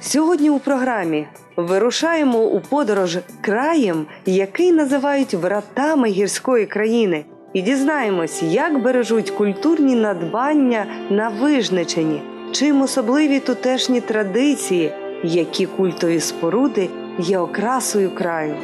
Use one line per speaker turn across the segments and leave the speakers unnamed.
Сьогодні у програмі вирушаємо у подорож краєм, який називають вратами гірської країни, і дізнаємось, як бережуть культурні надбання на Вижничині, чим особливі тутешні традиції, які культові споруди є окрасою краю.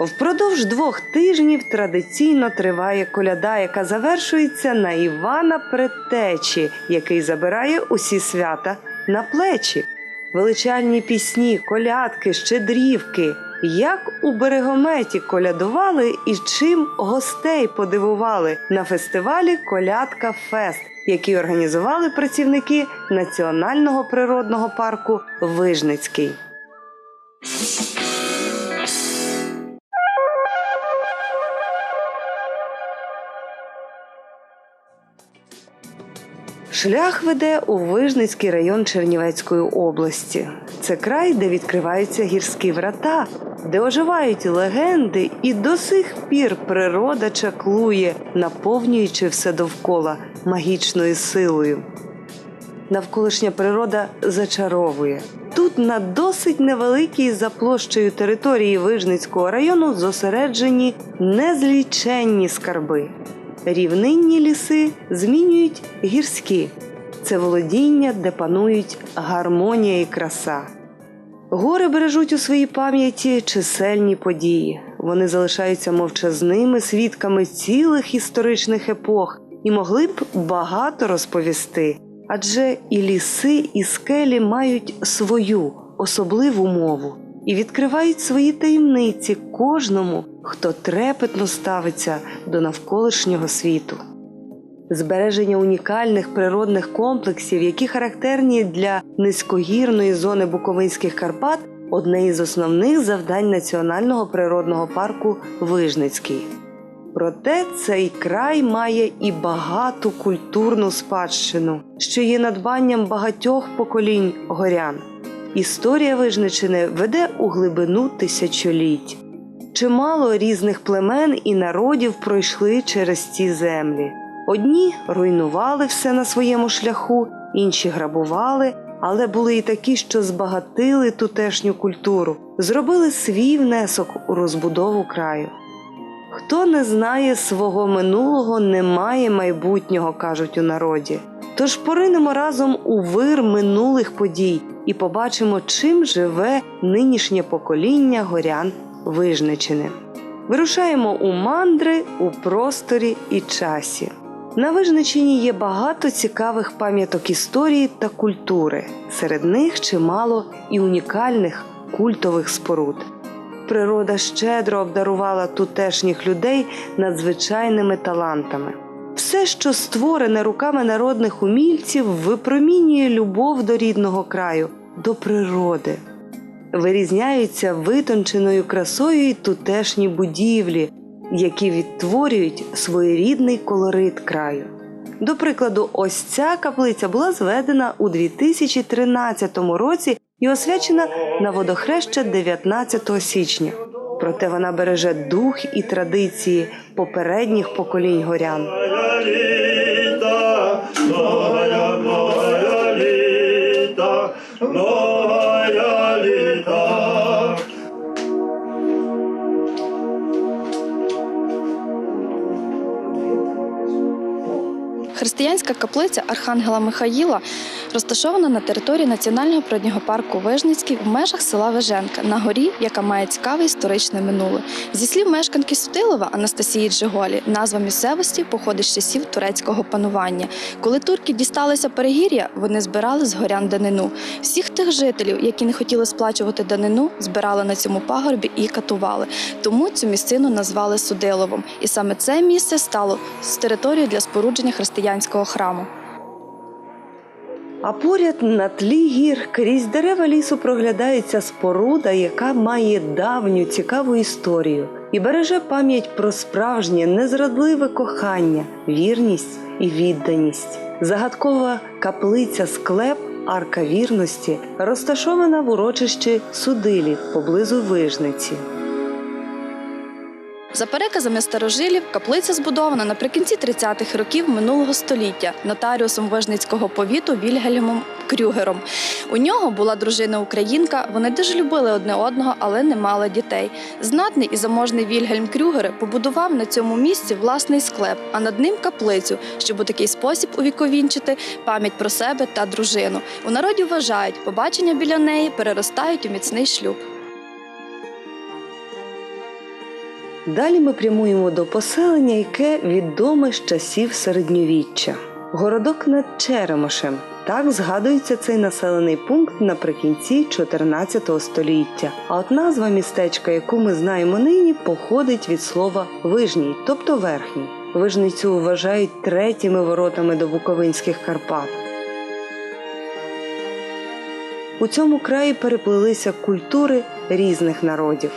Впродовж двох тижнів традиційно триває коляда, яка завершується на Івана Предтечі, який забирає усі свята на плечі. Величальні пісні, колядки, щедрівки. Як у берегометі колядували і чим гостей подивували на фестивалі Колядка Фест, який організували працівники Національного природного парку Вижницький. Шлях веде у Вижницький район Чернівецької області. Це край, де відкриваються гірські врата, де оживають легенди, і до сих пір природа чаклує, наповнюючи все довкола магічною силою. Навколишня природа зачаровує. Тут на досить невеликій за площею території Вижницького району зосереджені незліченні скарби. Рівнинні ліси змінюють гірські. Це володіння, де панують гармонія і краса. Гори бережуть у своїй пам'яті чисельні події. Вони залишаються мовчазними свідками цілих історичних епох і могли б багато розповісти. Адже і ліси, і скелі мають свою особливу мову і відкривають свої таємниці кожному, хто трепетно ставиться до навколишнього світу. Збереження унікальних природних комплексів, які характерні для низькогірної зони Буковинських Карпат, одне із основних завдань Національного природного парку Вижницький. Проте цей край має і багату культурну спадщину, що є надбанням багатьох поколінь горян. Історія Вижничини веде у глибину тисячоліть. Чимало різних племен і народів пройшли через ці землі. Одні руйнували все на своєму шляху, інші грабували, але були і такі, що збагатили тутешню культуру, зробили свій внесок у розбудову краю. Хто не знає свого минулого, не має майбутнього, кажуть у народі. Тож поринемо разом у вир минулих подій і побачимо, чим живе нинішнє покоління горян Вижничини. Вирушаємо у мандри у просторі і часі. На Вижничині є багато цікавих пам'яток історії та культури, серед них чимало і унікальних культових споруд. Природа щедро обдарувала тутешніх людей надзвичайними талантами. Все, що створене руками народних умільців, випромінює любов до рідного краю, до природи. Вирізняються витонченою красою й тутешні будівлі, які відтворюють своєрідний колорит краю. До прикладу, ось ця каплиця була зведена у 2013 році і освячена на водохреща 19 січня. Проте вона береже дух і традиції попередніх поколінь горян.
Християнська каплиця Архангела Михаїла розташована на території Національного природнього парку Вижницький в межах села Виженка на горі, яка має цікаве історичне минуле. Зі слів мешканки Сутилова Анастасії Джиголі, назва місцевості походить з часів турецького панування. Коли турки дісталися перегір'я, вони збирали з горян данину. Всіх тих жителів, які не хотіли сплачувати данину, збирали на цьому пагорбі і катували. Тому цю місцину назвали Судиловом. І саме це місце стало з територією для спорудження християнського храму.
А поряд на тлі гір крізь дерева лісу проглядається споруда, яка має давню цікаву історію. і береже пам'ять про справжнє незрадливе кохання, вірність і відданість. Загадкова каплиця склеп Арка вірності розташована в урочищі Судилів поблизу Вижниці.
За переказами старожилів, каплиця збудована наприкінці 30-х років минулого століття нотаріусом Вижницького повіту Вільгельмом Крюгером. У нього була дружина українка. Вони дуже любили одне одного, але не мали дітей. Знатний і заможний Вільгельм Крюгер побудував на цьому місці власний склеп, а над ним каплицю, щоб у такий спосіб увіковінчити пам'ять про себе та дружину. У народі вважають, побачення біля неї переростають у міцний шлюб.
Далі ми прямуємо до поселення, яке відоме з часів середньовіччя. Городок над Черемошем. Так згадується цей населений пункт наприкінці 14 століття. А от назва містечка, яку ми знаємо нині, походить від слова вижній, тобто верхній. Вижницю вважають третіми воротами до Буковинських Карпат. У цьому краї переплилися культури різних народів.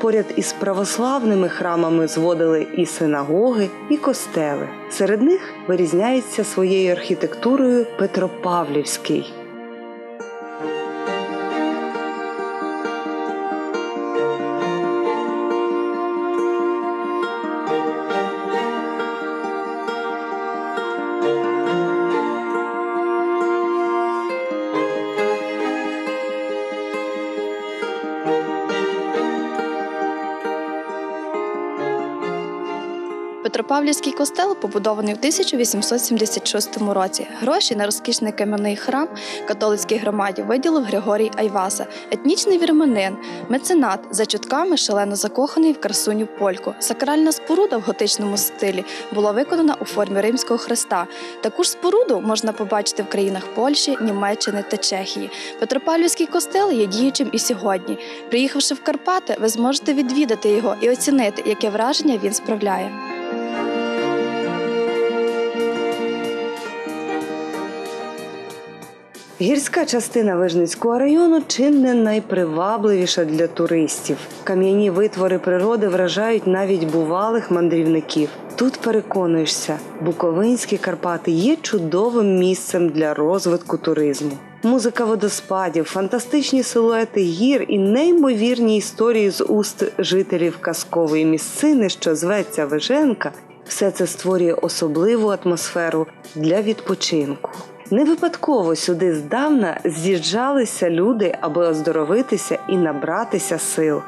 Поряд із православними храмами зводили і синагоги, і костели. Серед них вирізняється своєю архітектурою Петропавлівський.
Петропавлівський костел побудований в 1876 році. Гроші на розкішний кам'яний храм католицькій громаді виділив Григорій Айваса, етнічний вірменин, меценат, за чутками шалено закоханий в красуню польку. Сакральна споруда в готичному стилі була виконана у формі римського хреста. Таку ж споруду можна побачити в країнах Польщі, Німеччини та Чехії. Петропавлівський костел є діючим і сьогодні. Приїхавши в Карпати, ви зможете відвідати його і оцінити, яке враження він справляє.
Гірська частина Вижницького району чим не найпривабливіша для туристів. Кам'яні витвори природи вражають навіть бувалих мандрівників. Тут переконуєшся, Буковинські Карпати є чудовим місцем для розвитку туризму. Музика водоспадів, фантастичні силуети гір і неймовірні історії з уст жителів казкової місцини, що зветься Виженка, все це створює особливу атмосферу для відпочинку. Не випадково сюди здавна з'їжджалися люди, аби оздоровитися і набратися сил.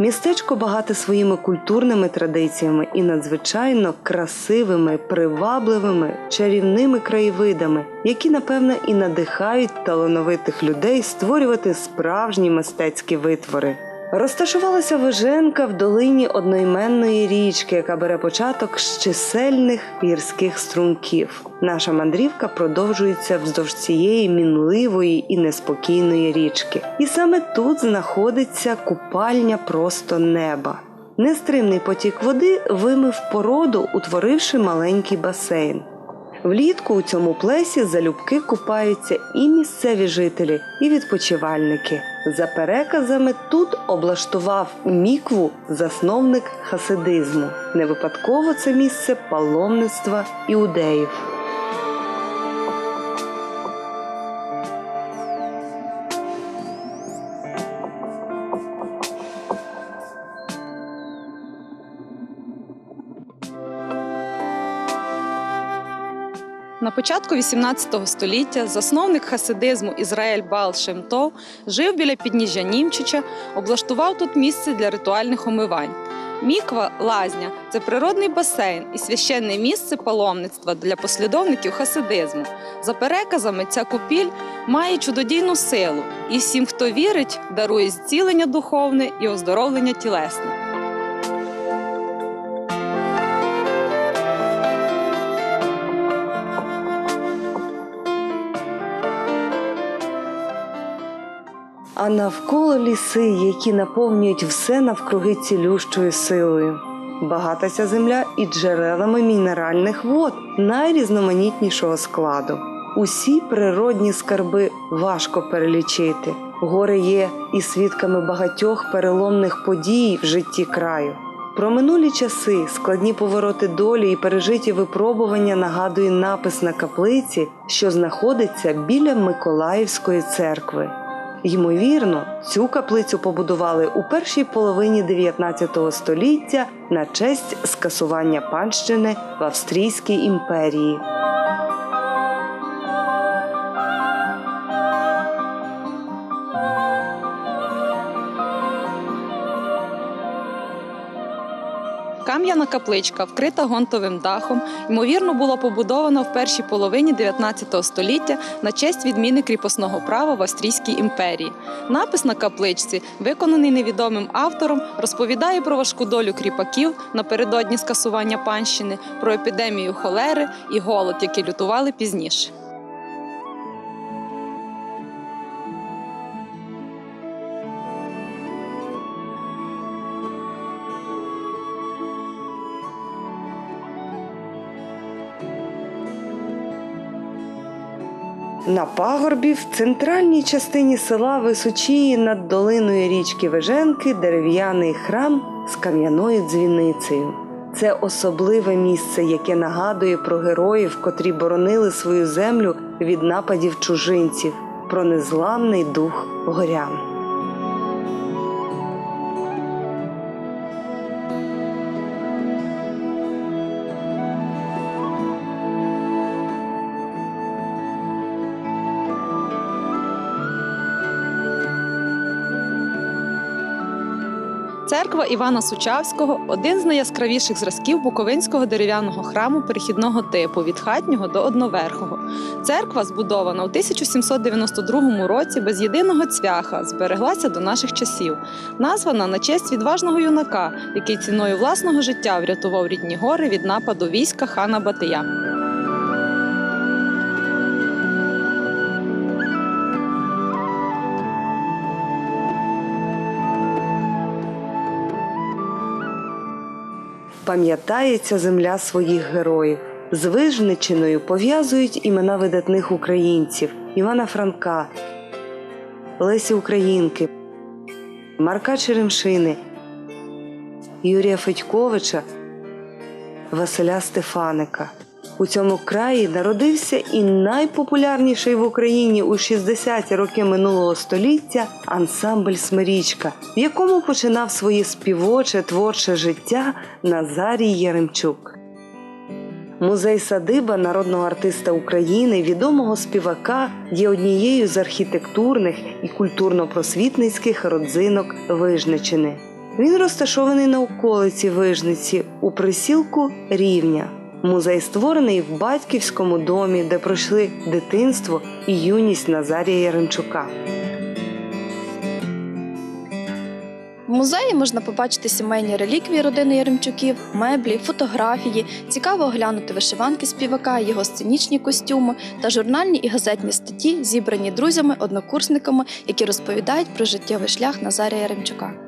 Містечко багате своїми культурними традиціями і надзвичайно красивими, привабливими, чарівними краєвидами, які, напевне, і надихають талановитих людей створювати справжні мистецькі витвори. Розташувалася Виженка в долині одноіменної річки, яка бере початок з чисельних гірських струмків. Наша мандрівка продовжується вздовж цієї мінливої і неспокійної річки. І саме тут знаходиться купальня просто неба. Нестримний потік води вимив породу, утворивши маленький басейн. Влітку у цьому плесі залюбки купаються і місцеві жителі, і відпочивальники. За переказами тут облаштував мікву засновник хасидизму. Не випадково це місце паломництва іудеїв.
Початку XVIII століття засновник хасидизму Ізраїль Баал Шем Тов жив біля підніжжя Німчича, облаштував тут місце для ритуальних омивань. Міква лазня це природний басейн і священне місце паломництва для послідовників хасидизму. За переказами, ця купіль має чудодійну силу, і всім, хто вірить, дарує зцілення духовне і оздоровлення тілесне.
А навколо ліси, які наповнюють все навкруги цілющою силою. Багата ця земля і джерелами мінеральних вод найрізноманітнішого складу. Усі природні скарби важко перелічити. Гори є і свідками багатьох переломних подій в житті краю. Про минулі часи, складні повороти долі і пережиті випробування нагадує напис на каплиці, що знаходиться біля Миколаївської церкви. Ймовірно, цю каплицю побудували у першій половині 19 століття на честь скасування панщини в Австрійській імперії.
Кам'яна капличка, вкрита гонтовим дахом, ймовірно, була побудована в першій половині 19 століття на честь відміни кріпосного права в Австрійській імперії. Напис на капличці, виконаний невідомим автором, розповідає про важку долю кріпаків напередодні скасування панщини, про епідемію холери і голод, які лютували пізніше.
На пагорбі в центральній частині села височіє над долиною річки Веженки дерев'яний храм з кам'яною дзвіницею. Це особливе місце, яке нагадує про героїв, котрі боронили свою землю від нападів чужинців, про незламний дух горян.
Церква Івана Сучавського один з найяскравіших зразків буковинського дерев'яного храму перехідного типу від хатнього до одноверхого. Церква, збудована у 1792 році без єдиного цвяха, збереглася до наших часів. Названа на честь відважного юнака, який ціною власного життя врятував рідні гори від нападу війська хана Батия.
Пам'ятається земля своїх героїв. З Вижничиною пов'язують імена видатних українців Івана Франка, Лесі Українки, Марка Черемшини, Юрія Федьковича, Василя Стефаника. У цьому краї народився і найпопулярніший в Україні у 60-ті роки минулого століття ансамбль Смирічка, в якому починав своє співоче творче життя Назарій Яремчук. Музей садиба народного артиста України, відомого співака, є однією з архітектурних і культурно-просвітницьких родзинок Вижничини. Він розташований на околиці Вижниці у присілку Рівня. Музей створений в батьківському домі, де пройшли дитинство і юність Назарія Яремчука.
В музеї можна побачити сімейні реліквії родини Яремчуків, меблі, фотографії, цікаво оглянути вишиванки співака, його сценічні костюми та журнальні і газетні статті, зібрані друзями, однокурсниками, які розповідають про життєвий шлях Назарія Яремчука.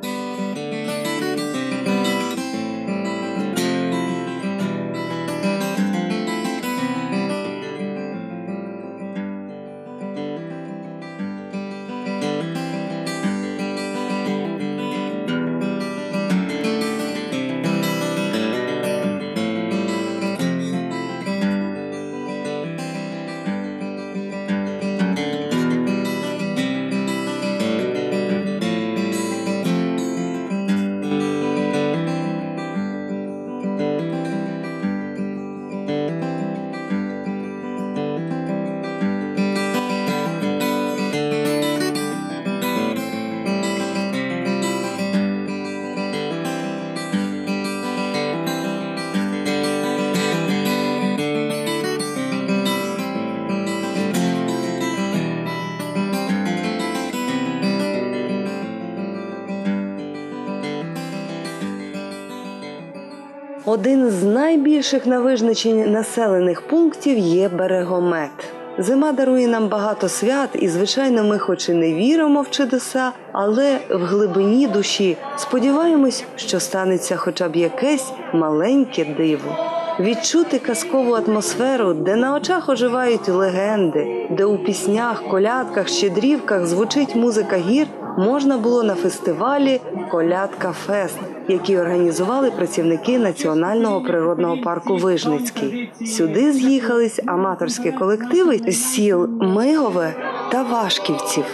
Один з найбільших на Вижничині населених пунктів є берегомет. Зима дарує нам багато свят, і, звичайно, ми хоч і не віримо в чудеса, але в глибині душі сподіваємось, що станеться хоча б якесь маленьке диво. відчути казкову атмосферу, де на очах оживають легенди, де у піснях, колядках, щедрівках звучить музика гір, можна було на фестивалі Колядка Фест, який організували працівники Національного природного парку Вижницький. Сюди з'їхались аматорські колективи з сіл Мигове та Вашківців.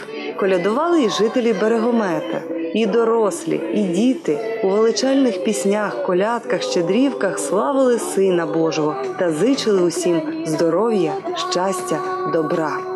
Колядували і жителі берегомета, і дорослі, і діти у величальних піснях, колядках, щедрівках славили Сина Божого та зичили усім здоров'я, щастя, добра.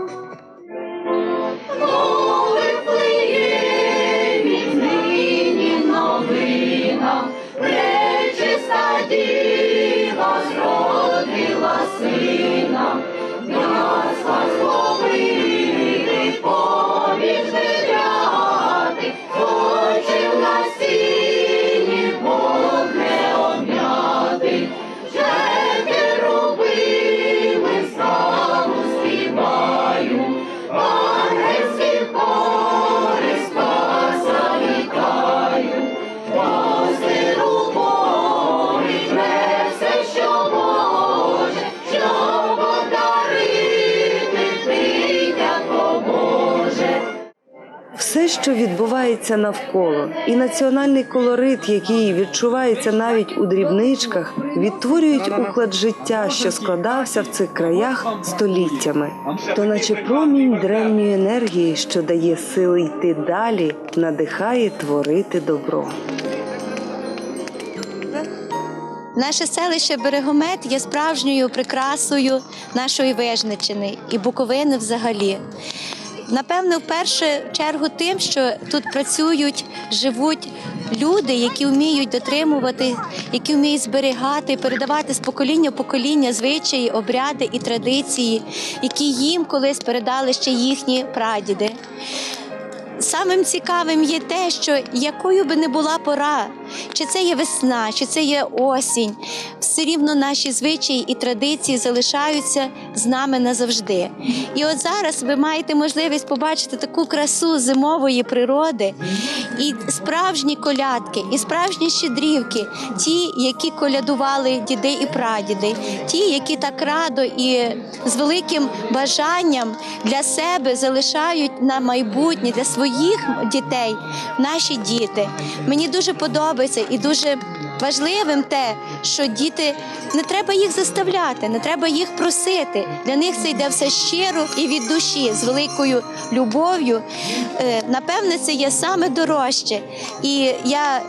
Що відбувається навколо, і національний колорит, який відчувається навіть у дрібничках, відтворюють уклад життя, що складався в цих краях століттями. То, наче промінь древньої енергії, що дає сили йти далі, надихає творити добро.
Наше селище Берегомет є справжньою прикрасою нашої Вижничини і Буковини взагалі. Напевне, в першу чергу тим, що тут працюють, живуть люди, які вміють дотримувати, які вміють зберігати, передавати з покоління в покоління звичаї, обряди і традиції, які їм колись передали ще їхні прадіди. Самим цікавим є те, що якою би не була пора, чи це є весна, чи це є осінь, все рівно наші звичаї і традиції залишаються з нами назавжди. І от зараз ви маєте можливість побачити таку красу зимової природи і справжні колядки, і справжні щедрівки, ті, які колядували діди і прадіди, ті, які так радо і з великим бажанням для себе залишають на майбутнє для своїх дітей наші діти. Мені дуже подобається і дуже важливим те, що діти не треба їх заставляти, не треба їх просити. Для них це йде все щиро і від душі, з великою любов'ю. Е, Напевне, це є саме дорожче. І я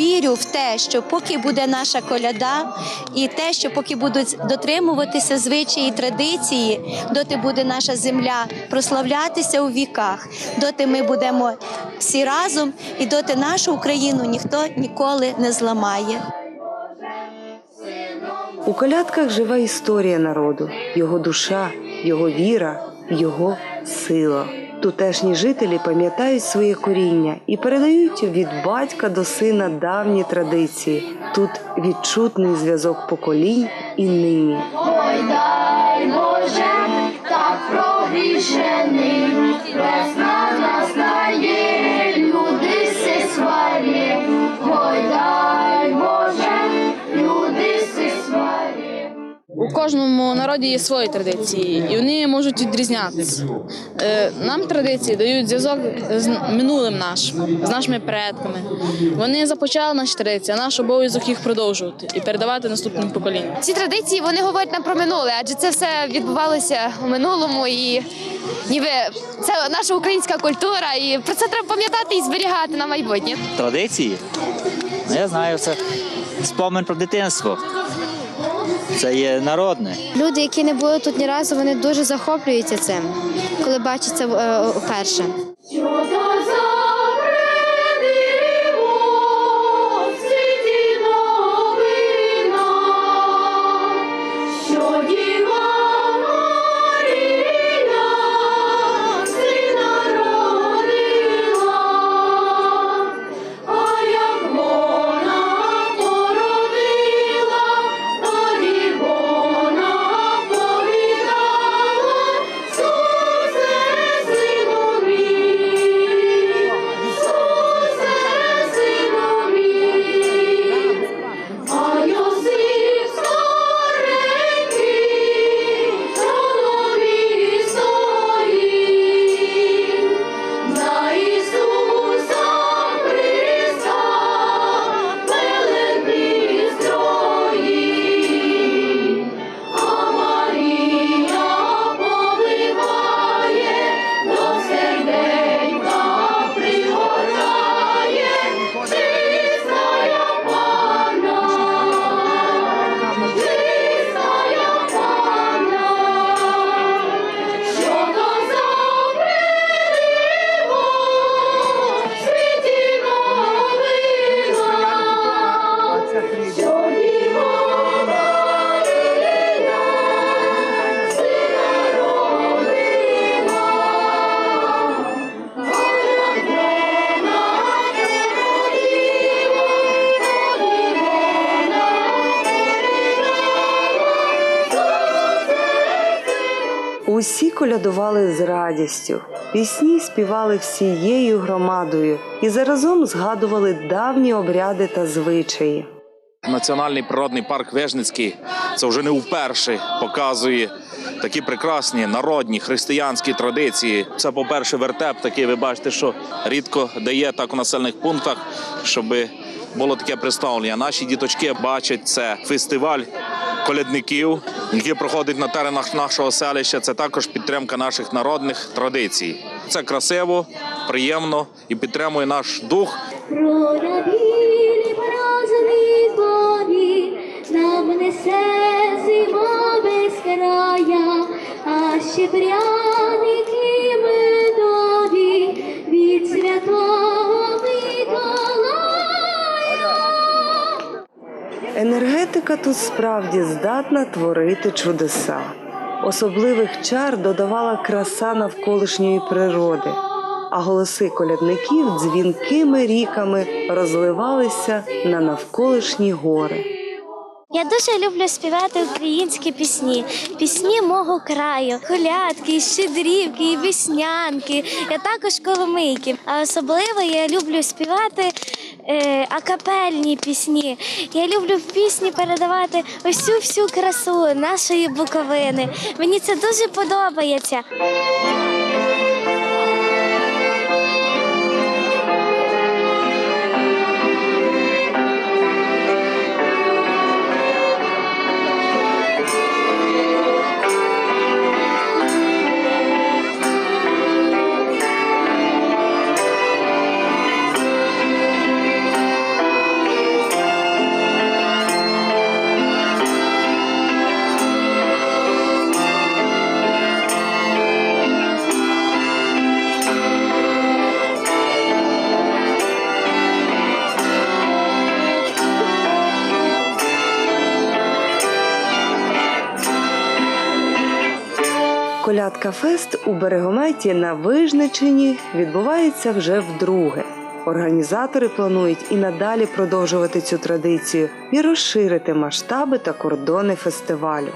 вірю в те, що поки буде наша коляда, і те, що поки будуть дотримуватися звичаї і традиції, доти буде наша земля прославлятися у віках, доти ми будемо всі разом, і доти нашу Україну ніхто ніколи не зламає.
У колядках жива історія народу, його душа, його віра, його сила. Тутешні жителі пам'ятають своє коріння і передають від батька до сина давні традиції. Тут відчутний зв'язок поколінь і нині.
Ой, дай Боже, так прогрішений, весна
У кожному народі є свої традиції, і вони можуть відрізнятися. Е, Нам традиції дають зв'язок з минулим нашим, з нашими предками. Вони започали наші традиції, а наш обов'язок їх продовжувати і передавати наступним поколінням.
Ці традиції вони говорять нам про минуле, адже це все відбувалося у минулому, і ніби це наша українська культура, і про це треба пам'ятати і зберігати на майбутнє.
традиції. Ну, я знаю, це спомин про дитинство. Це є народне.
Люди, які не були тут ні разу, вони дуже захоплюються цим, коли бачать це вперше.
Колядували з радістю, пісні співали всією громадою і заразом згадували давні обряди та звичаї.
Національний природний парк Вижницький це вже не вперше показує такі прекрасні народні християнські традиції. Це, по-перше, вертеп такий, ви бачите, що рідко дає так у населених пунктах, щоб було таке представлення. Наші діточки бачать це фестиваль колядників, які проходять на теренах нашого селища. Це також підтримка наших народних традицій. Це красиво, приємно і підтримує наш дух
нам несе зима без края, а ще пряники
Енергетика тут справді здатна творити чудеса. Особливих чар додавала краса навколишньої природи, а голоси колядників дзвінкими ріками розливалися на навколишні гори.
Я дуже люблю співати українські пісні, пісні мого краю, колядки, щедрівки, і веснянки, а також коломийки. А особливо я люблю співати е, акапельні пісні. Я люблю в пісні передавати усю всю красу нашої буковини. Мені це дуже подобається.
Фест у Берегометі на Вижничині відбувається вже вдруге. Організатори планують і надалі продовжувати цю традицію і розширити масштаби та кордони фестивалю.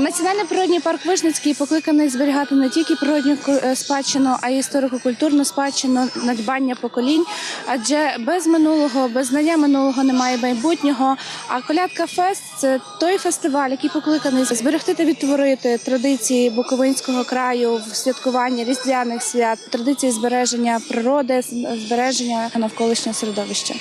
Національний природній парк Вижницький покликаний зберігати не тільки природню е, спадщину, а й історико-культурну спадщину, надбання поколінь. Адже без минулого, без знання минулого немає майбутнього. А колядка Фест це той фестиваль, який покликаний зберегти та відтворити традиції Буковинського краю в святкуванні різдвяних свят, традиції збереження природи, збереження навколишнього середовища.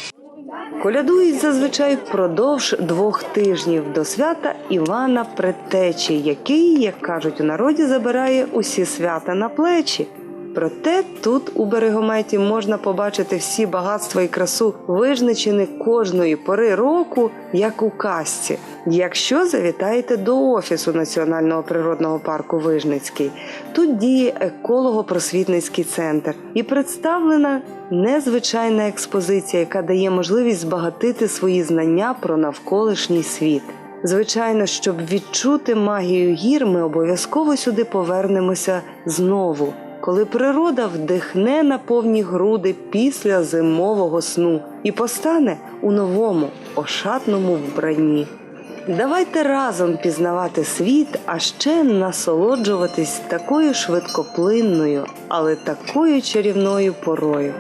Колядують зазвичай впродовж двох тижнів до свята Івана Предтечі, який, як кажуть у народі, забирає усі свята на плечі. Проте тут у берегометі можна побачити всі багатства і красу визначені кожної пори року, як у казці. Якщо завітаєте до офісу Національного природного парку Вижницький, тут діє еколого-просвітницький центр і представлена незвичайна експозиція, яка дає можливість збагатити свої знання про навколишній світ. Звичайно, щоб відчути магію гір, ми обов'язково сюди повернемося знову, коли природа вдихне на повні груди після зимового сну і постане у новому ошатному вбранні. Давайте разом пізнавати світ, а ще насолоджуватись такою швидкоплинною, але такою чарівною порою.